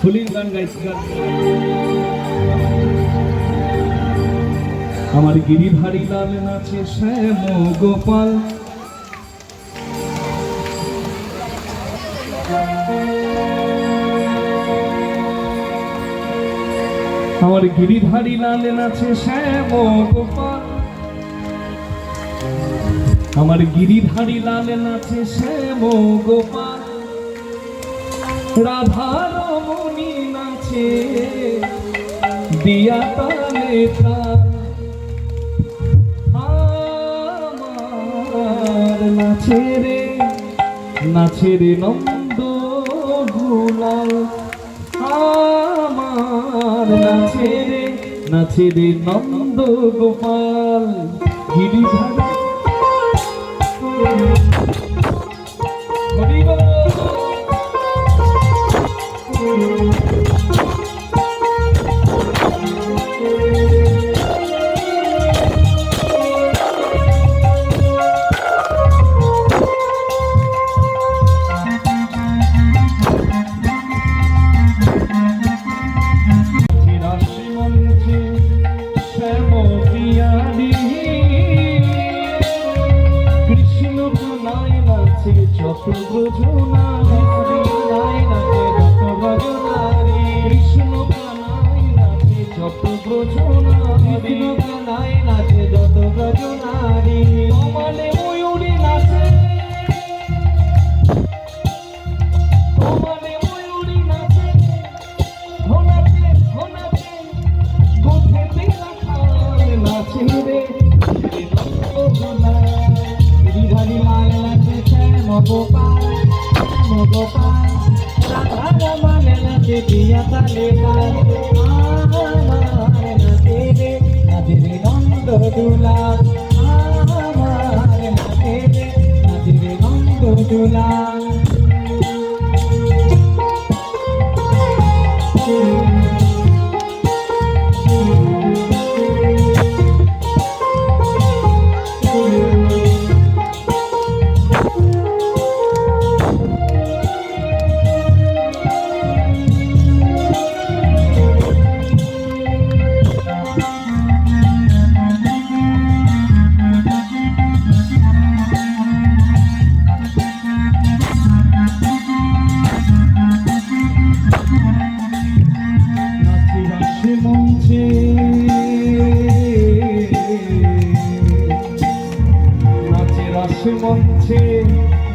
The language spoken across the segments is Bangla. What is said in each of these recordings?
ফুলির গান গাইছি আমার গিরিধারী লাল নাচে শ্যাম গোপাল। আমার গিরিধারী লাল নাচে শ্যাম গোপাল। আমার গিরিধারী লাল নাচে শ্যাম গোপাল রাধার মনি নাচে দিয়া তালে আমার নাচে রে নাচে রে নন্দ গুলাল আমার নাচে রে নাচে রে নন্দ গোপাল। Giridhari Thank you. দুলা আমার নাচে নাচবে নন্দ দুলা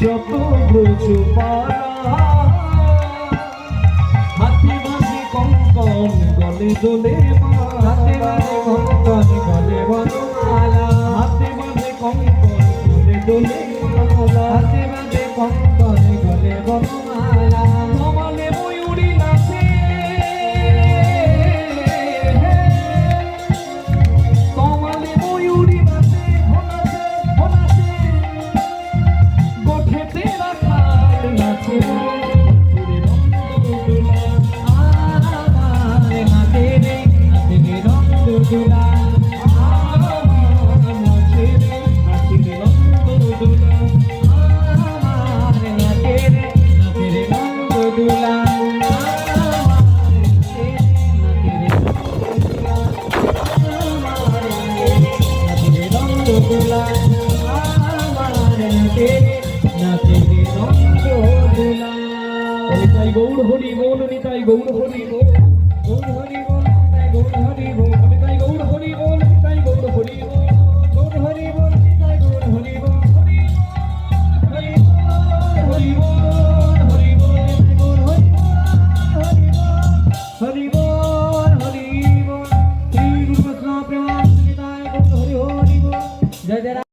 যত ব্রজু হাতি বাসে কঙ্কন গলে দোলে মা দোলা আমার নাকে নাচে নিতাই গৌর হরি বল নিতাই গৌর হরি বল।